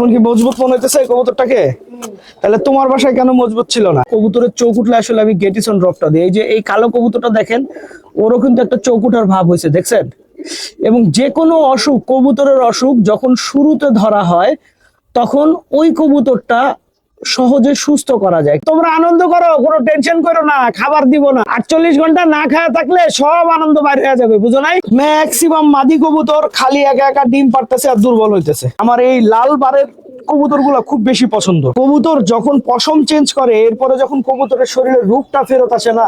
এখন কি মজবুত মনে হইতেছে কবুতরটাকে? তাহলে তোমার বাসায় কেন মজবুত ছিল না? কবুতরের চোখ আসলে আমি গেটিসন ড্রপটা দিই। এই যে এই কালো কবুতরটা দেখেন, ওরও কিন্তু একটা উঠার ভাব হয়েছে দেখছেন? এবং যে কোনো অসুখ, কবুতরের অসুখ যখন শুরুতে ধরা হয়, তখন ওই কবুতরটা সহজে সুস্থ করা যায়। তোমরা আনন্দ করো, কোনো টেনশন করো না, খাবার দিব না। আটচল্লিশ ঘণ্টা না খাওয়া থাকলে সব আনন্দ বাইরে হয়ে যাবে, বুঝো নাই? ম্যাক্সিমাম মাদি কবুতর খালি একা একা ডিম পারতেছে আর দুর্বল হইতেছে। আমার এই লাল বারের কবুতরগুলা খুব বেশি পছন্দ। কবুতর যখন পশম চেঞ্জ করে, এরপরে যখন কবুতরের শরীরের রূপটা ফেরত আসে না,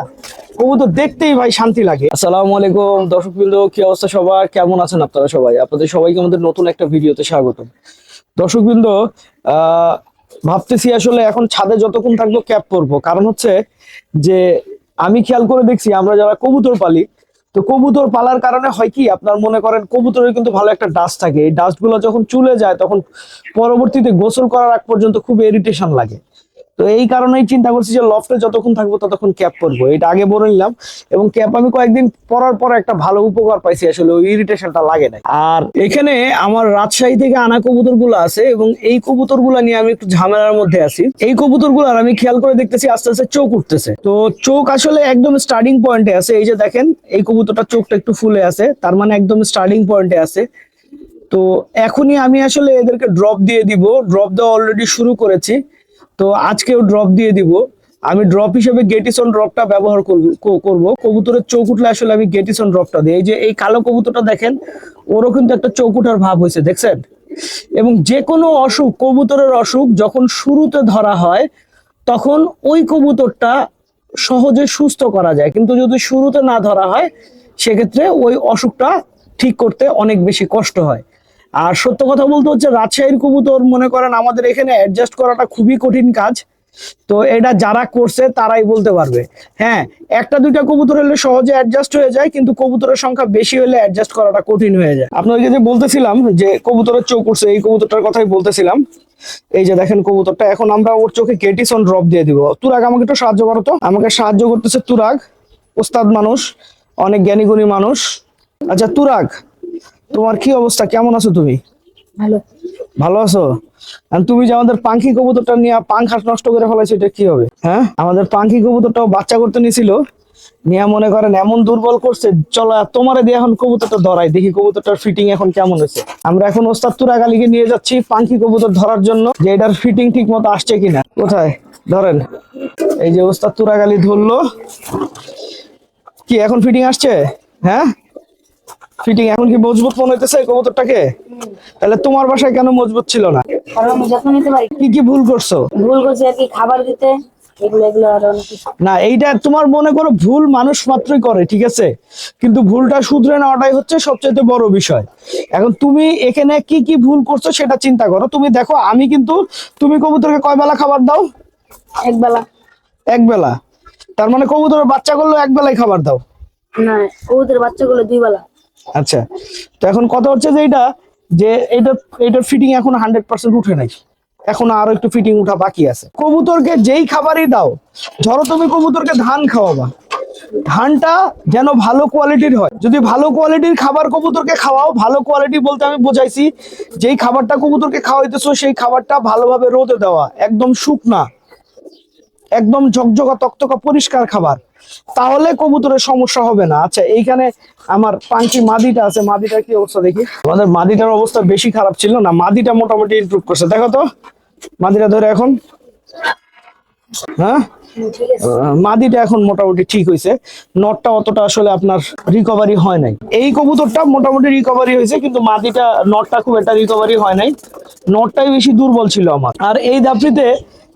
কবুতর দেখতেই ভাই শান্তি লাগে। আসসালামু আলাইকুম দর্শক বৃন্দ কি অবস্থা সবার? কেমন আছেন আপনারা সবাই? আপনাদের সবাইকে আমাদের নতুন একটা ভিডিওতে স্বাগত দর্শক বৃন্দ আহ ভাবতেছি আসলে এখন ছাদে যতক্ষণ থাকব ক্যাপ পরবো। কারণ হচ্ছে যে আমি খেয়াল করে দেখছি, আমরা যারা কবুতর পালি, তো কবুতর পালার কারণে হয় কি, আপনার মনে করেন কবুতরের কিন্তু ভালো একটা ডাস্ট থাকে। এই ডাস্টগুলো যখন চুলে যায়, তখন পরবর্তীতে গোসল করার আগ পর্যন্ত খুব ইরিটেশন লাগে। তো এই কারণেই চিন্তা করছি যে লফটে যতক্ষণ থাকব ততক্ষণ ক্যাপ পরবো। এটা আগে বলে নিলাম এবং ক্যাপ আমি কয়েকদিন পরার পর একটা ভালো উপকার পাইছি, আসলে ওই ইরিটেশনটা লাগে না আর এখানে আমার রাজশাহী থেকে আনা কবুতরগুলো আছে এবং এই কবুতর নিয়ে আমি একটু ঝামেলার মধ্যে আছি। এই কবুতর আমি খেয়াল করে দেখতেছি আস্তে আস্তে চোখ উঠতেছে। তো চোখ আসলে একদম স্টার্টিং পয়েন্টে আছে, এই যে দেখেন, এই কবুতরটা চোখটা একটু ফুলে আছে, তার মানে একদম স্টার্টিং পয়েন্টে আছে। তো এখনই আমি আসলে এদেরকে ড্রপ দিয়ে দিব ড্রপ দেওয়া অলরেডি শুরু করেছি। তো আজকেও ড্রপ দিয়ে দিব। আমি ড্রপ হিসেবে গেটিসন ড্রপটা ব্যবহার করব করব। কবুতরের উঠলে আসলে আমি গেটিসন ড্রপটা দিই। এই যে এই কালো কবুতরটা দেখেন, ওরও কিন্তু একটা উঠার ভাব হয়েছে, দেখছেন? এবং যে কোনো অসুখ, কবুতরের অসুখ যখন শুরুতে ধরা হয়, তখন ওই কবুতরটা সহজে সুস্থ করা যায়। কিন্তু যদি শুরুতে না ধরা হয়, সেক্ষেত্রে ওই অসুখটা ঠিক করতে অনেক বেশি কষ্ট হয়। আর সত্য কথা বলতে হচ্ছে, রাজশাহীর কবুতর মনে করেন আমাদের এখানে অ্যাডজাস্ট করাটা খুবই কঠিন কাজ। তো এটা যারা করছে, তারাই বলতে পারবে। হ্যাঁ একটা দুইটা কবুতর হলে সহজে অ্যাডজাস্ট হয়ে যায়, কিন্তু কবুতরের সংখ্যা বেশি হলে অ্যাডজাস্ট করাটা কঠিন হয়ে যায়। আপনাকে যে বলতেছিলাম যে কবুতরের চোখ উঠছে, এই কবুতরটার কথাই বলতেছিলাম। এই যে দেখেন কবুতরটা, এখন আমরা ওর চোখে কেটিসন ড্রপ দিয়ে দিব। তুরাগ আমাকে একটু সাহায্য করো তো। আমাকে সাহায্য করতেছে তুরাগ, ওস্তাদ মানুষ, অনেক জ্ঞানী গুণী মানুষ। আচ্ছা তুরাগ তোমার কি অবস্থা? কেমন আছো তুমি? ভালো ভালো আছো তুমি যে আমাদের পাঙ্খি কবুতরটা নিয়ে পাংখাস নষ্ট করে ফেলাইছো, এটা কি হবে? হ্যাঁ? আমাদের পাঙ্খি কবুতরটাও বাচ্চা করতে নিয়েছিল নিয়ে মনে করেন এমন দুর্বল করছে, চলো তোমারে দিয়ে এখন কবুতরটা ধরাই, দেখি কবুতরটার ফিটিং এখন কেমন হয়েছে। আমরা এখন ওস্তাদ তুরাগ আলীকে নিয়ে যাচ্ছি পাঙ্খি কবুতর ধরার জন্য, যে এটার ফিটিং ঠিক মতো আসছে কিনা। কোথায়? ধরেন। এই যে ওস্তাদ তুরাগ আলী ধরলো। কি, এখন ফিটিং আসছে? হ্যাঁ? ফিটিং এখন কি মজবুত মনে হইতেছে কবুতরটাকে? তাহলে তোমার বাসায় কেন মজবুত ছিল না? কারণ আমি যত্ন নিতে পারি। কি কি ভুল করছ? ভুল করছি আর কি খাবার দিতে না এইটা তোমার মনে করো ভুল মানুষ মাত্রই করে ঠিক আছে? কিন্তু ভুলটা শুধরে নেওয়াটাই হচ্ছে সবচেয়ে বড় বিষয়। এখন তুমি এখানে কি কি ভুল করছ সেটা চিন্তা করো। তুমি দেখো আমি কিন্তু তুমি কবুতরকে কয় বেলা খাবার দাও? এক বেলা। এক বেলা। তার মানে কবুতরের বাচ্চা করলেও এক বেলায় খাবার দাও? না কবুতর বাচ্চাগুলো দুই বেলা। আচ্ছা তো এখন কথা হচ্ছে যে এটা যে এটা এটার ফিটিং এখন হান্ড্রেড পার্সেন্ট উঠে নাই। এখন আরও একটু ফিটিং উঠা বাকি আছে। কবুতরকে যেই খাবারই দাও, ধরো তুমি কবুতরকে ধান খাওয়াবা। ধানটা যেন ভালো কোয়ালিটির হয়। যদি ভালো কোয়ালিটির খাবার কবুতরকে খাওয়াও, ভালো কোয়ালিটি বলতে আমি বোঝাইছি, যেই খাবারটা কবুতরকে খাওয়াইতেছো, সেই খাবারটা ভালোভাবে রোদে দেওয়া, একদম শুকনা, একদম ঝকঝকা, তকতকা, পরিষ্কার খাবার। তাহলে কবুতরের সমস্যা হবে না। আচ্ছা এইখানে আমার পাঙ্কি মাদিটা আছে, মাদিটার কি অবস্থা দেখি? আমাদের মাদিটার অবস্থা বেশি খারাপ ছিল না, মাদিটা মোটামুটি ইমপ্রুভ করছে। দেখো তো, মাদিটা ধরে এখন। হ্যাঁ? মাদিটা এখন মোটামুটি ঠিক হয়েছে। নটটা অতটা আসলে আপনার রিকভারি হয় নাই। এই কবুতরটা মোটামুটি রিকভারি হয়েছে, কিন্তু মাদিটা, নটটা খুব একটা রিকভারি হয় নাই। নটটাই বেশি দুর্বল ছিল আমার। আর এই ধাপড়িতে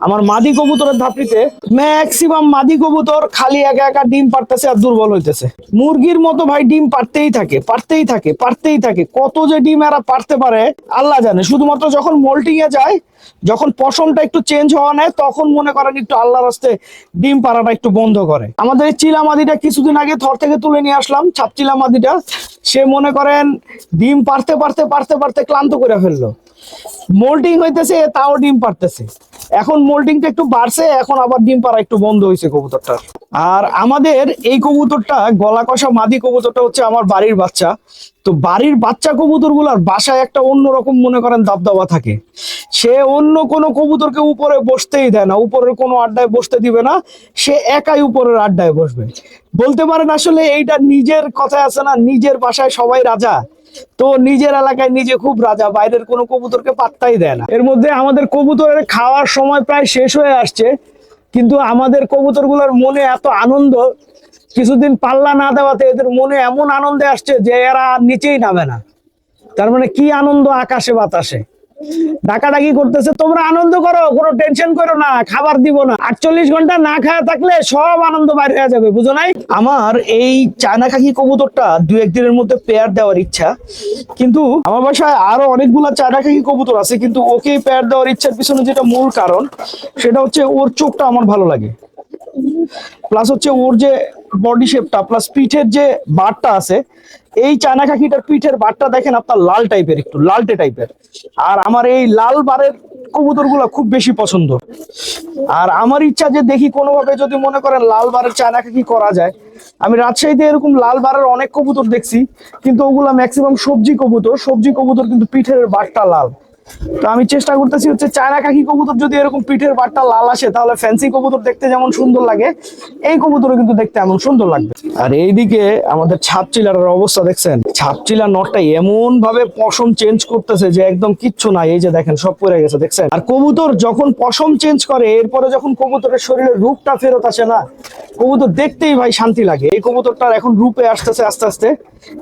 আমার মাদি কবুতরের ধাপড়িতে ম্যাক্সিমাম মাদি কবুতর খালি একা একা ডিম পারতেছে আর দুর্বল হইতেছে। মুরগির মতো ভাই ডিম পারতেই থাকে পারতেই থাকে পারতেই থাকে। কত যে ডিম এরা পারতে পারে, আল্লাহ জানে। শুধুমাত্র যখন মোল্টিং এ যায়, যখন পশমটা একটু চেঞ্জ হওয়া নেয়, তখন মনে করেন একটু আল্লাহর রাস্তে ডিম পাড়াটা একটু বন্ধ করে। আমাদের এই চিলা মাদিটা কিছুদিন আগে থর থেকে তুলে নিয়ে আসলাম ছাপচিলা মাদিটা সে মনে করেন ডিম পারতে পারতে পারতে পারতে ক্লান্ত করে ফেলল। মোল্টিং হইতেছে, তাও ডিম পারতেছে এখন মোল্টিংটা একটু বাড়ছে, এখন আবার ডিম পাড়া একটু বন্ধ হয়েছে কবুতরটার। আর আমাদের এই কবুতরটা, গলা কষা মাদি কবুতরটা হচ্ছে আমার বাড়ির বাচ্চা। তো বাড়ির বাচ্চা কবুতরগুলার বাসায় একটা অন্যরকম মনে করেন দাবদাবা থাকে। সে অন্য কোনো কবুতরকে উপরে বসতেই দেয় না, উপরের কোনো আড্ডায় বসতে দিবে না, সে একাই উপরের আড্ডায় বসবে। বলতে পারেন আসলে এইটা নিজের কথা আছে না, নিজের বাসায় সবাই রাজা। তো নিজের এলাকায় নিজে খুব রাজা, বাইরের কোনো কবুতরকে পাত্তাই দেয় না। এর মধ্যে আমাদের কবুতরের খাওয়ার সময় প্রায় শেষ হয়ে আসছে, কিন্তু আমাদের কবুতরগুলোর মনে এত আনন্দ, কিছুদিন পাল্লা না দেওয়াতে এদের মনে এমন আনন্দে আসছে যে এরা নিচেই নামে না। তার মানে কি আনন্দ আকাশে বাতাসে। ডাকাডাকি করতেছে, তোমরা আনন্দ করো, কোনো টেনশন করো না, খাবার দিব না। আটচল্লিশ ঘণ্টা না খাওয়া থাকলে সব আনন্দ বাইরে হয়ে যাবে, বুঝো নাই? আমার এই চায়না খাকি কবুতরটা দু একদিনের মধ্যে পেয়ার দেওয়ার ইচ্ছা। কিন্তু আমার বাসায় আরও অনেকগুলা চায়না খাকি কবুতর আছে, কিন্তু ওকে পেয়ার দেওয়ার ইচ্ছার পিছনে যেটা মূল কারণ, সেটা হচ্ছে ওর চোখটা আমার ভালো লাগে। প্লাস হচ্ছে ওর যে বডি শেপটা প্লাস পিঠের যে বারটা আছে, এই চায়না কাকিটার পিঠের বারটা দেখেন আপনার লাল টাইপের একটু লালটে টাইপের আর আমার এই লাল বারের কবুতর খুব বেশি পছন্দ। আর আমার ইচ্ছা যে দেখি কোনোভাবে যদি মনে করেন লাল বারের চায়না কাকি করা যায়, আমি রাজশাহীতে এরকম লাল বারের অনেক কবুতর দেখছি, কিন্তু ওগুলা ম্যাক্সিমাম সবজি কবুতর সবজি কবুতর কিন্তু পিঠের বারটা লাল। তো আমি চেষ্টা করতেছি হচ্ছে চায়না কাকি কবুতর যদি এরকম পিঠের বারটা লাল আসে, তাহলে ফ্যান্সি কবুতর দেখতে যেমন সুন্দর লাগে, এই কবুতরও কিন্তু দেখতে এমন সুন্দর লাগবে। আর এইদিকে আমাদের ছাপচিলার অবস্থা দেখছেন? ছাপচিলা নটটা এমন ভাবে পশম চেঞ্জ করতেছে যে একদম কিচ্ছু নাই, এই যে দেখেন সব পড়ে গেছে, দেখছেন? আর কবুতর যখন পশম চেঞ্জ করে, এরপরে যখন কবুতরের শরীরের রূপটা ফেরত আসে না, কবুতর দেখতেই ভাই শান্তি লাগে। এই কবুতরটার এখন রূপে আসতেছে আস্তে আস্তে।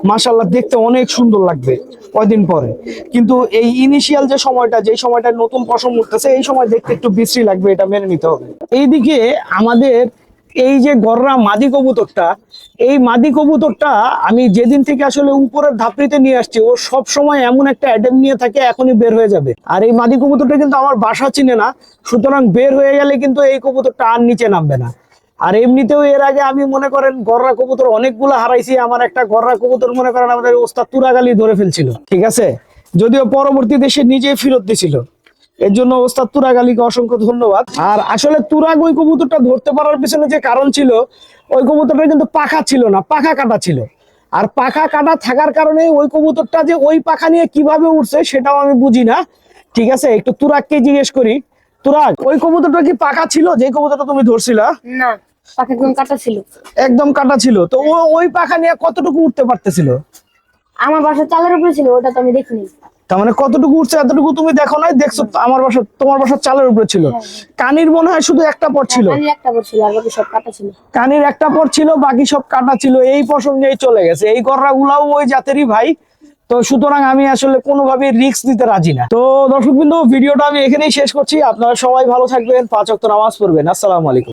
মাশাল্লাহ দেখতে অনেক সুন্দর লাগবে কয়দিন পরে। কিন্তু এই ইনিশিয়াল যে সময়টা যে সময়টা নতুন পশম উঠতেছে, এই সময় দেখতে একটু বিশ্রী লাগবে, এটা মেনে নিতে হবে। এইদিকে আমাদের এই যে গররা মাদি কবুতরটা, এই মাদি কবুতরটা আমি যেদিন থেকে আসলে উপরের ধাপড়িতে নিয়ে আসছি, ও সব সময় এমন একটা অ্যাডেম নিয়ে থাকে, এখনই বের হয়ে যাবে। আর এই মাদি কবুতরটা কিন্তু আমার বাসা চিনে না, সুতরাং বের হয়ে গেলে কিন্তু এই কবুতরটা আর নিচে নামবে না। আর এমনিতেও এর আগে আমি মনে করেন গররা কবুতর অনেকগুলো হারাইছি, আমার একটা গররা কবুতর মনে করেন আমাদের ওস্তাদ তুরাগালি ধরে ফেলছিল, ঠিক আছে? যদিও পরবর্তীতে সে নিজেই ফেরত দিছিল। এর জন্য ওস্তাদ তুরাগ আলীকে অসংখ্য ধন্যবাদ। আর আসলে তুরাগ ওই কবুতরটা ধরতে পারার পিছনে যে কারণ ছিল ওই কবুতরটা কিন্তু পাখা ছিল না পাখা কাটা ছিল। আর পাখা কাটা থাকার কারণে ওই কবুতরটা যে ওই পাখা নিয়ে কীভাবে উঠছে সেটাও আমি বুঝি না। ঠিক আছে একটু তুরাগকে জিজ্ঞেস করি। তুরাগ ওই কবুতরটা কি পাখা ছিল? যে কবুতরটা তুমি ধরছিলা? না পাখা একদম কাটা ছিল। একদম কাটা ছিল। তো ও ওই পাখা নিয়ে কতটুকু উঠতে পারতেছিল? আমার বাসা চালের উপরে ছিল ওটা তো আমি দেখিনি। তার মানে কতটুকু উঠছে এতটুকু তুমি দেখো নাই দেখছ আমার বাসা তোমার বাসার চালের উপরে ছিল। কানির মনে হয় শুধু একটা পর ছিল। আর বাকি সব কাটা ছিল। কানির একটা পর ছিল বাকি সব কাটা ছিল এই নিয়েই চলে গেছে। এই গররা গুলাও ওই জাতেরই ভাই। তো সুতরাং আমি আসলে কোনোভাবে রিস্ক দিতে রাজি না। তো দর্শক বিন্দু ভিডিওটা আমি এখানেই শেষ করছি। আপনারা সবাই ভালো থাকবেন পাঁচ অক্ট নামাজ পড়বেন। আসসালামু আলাইকুম।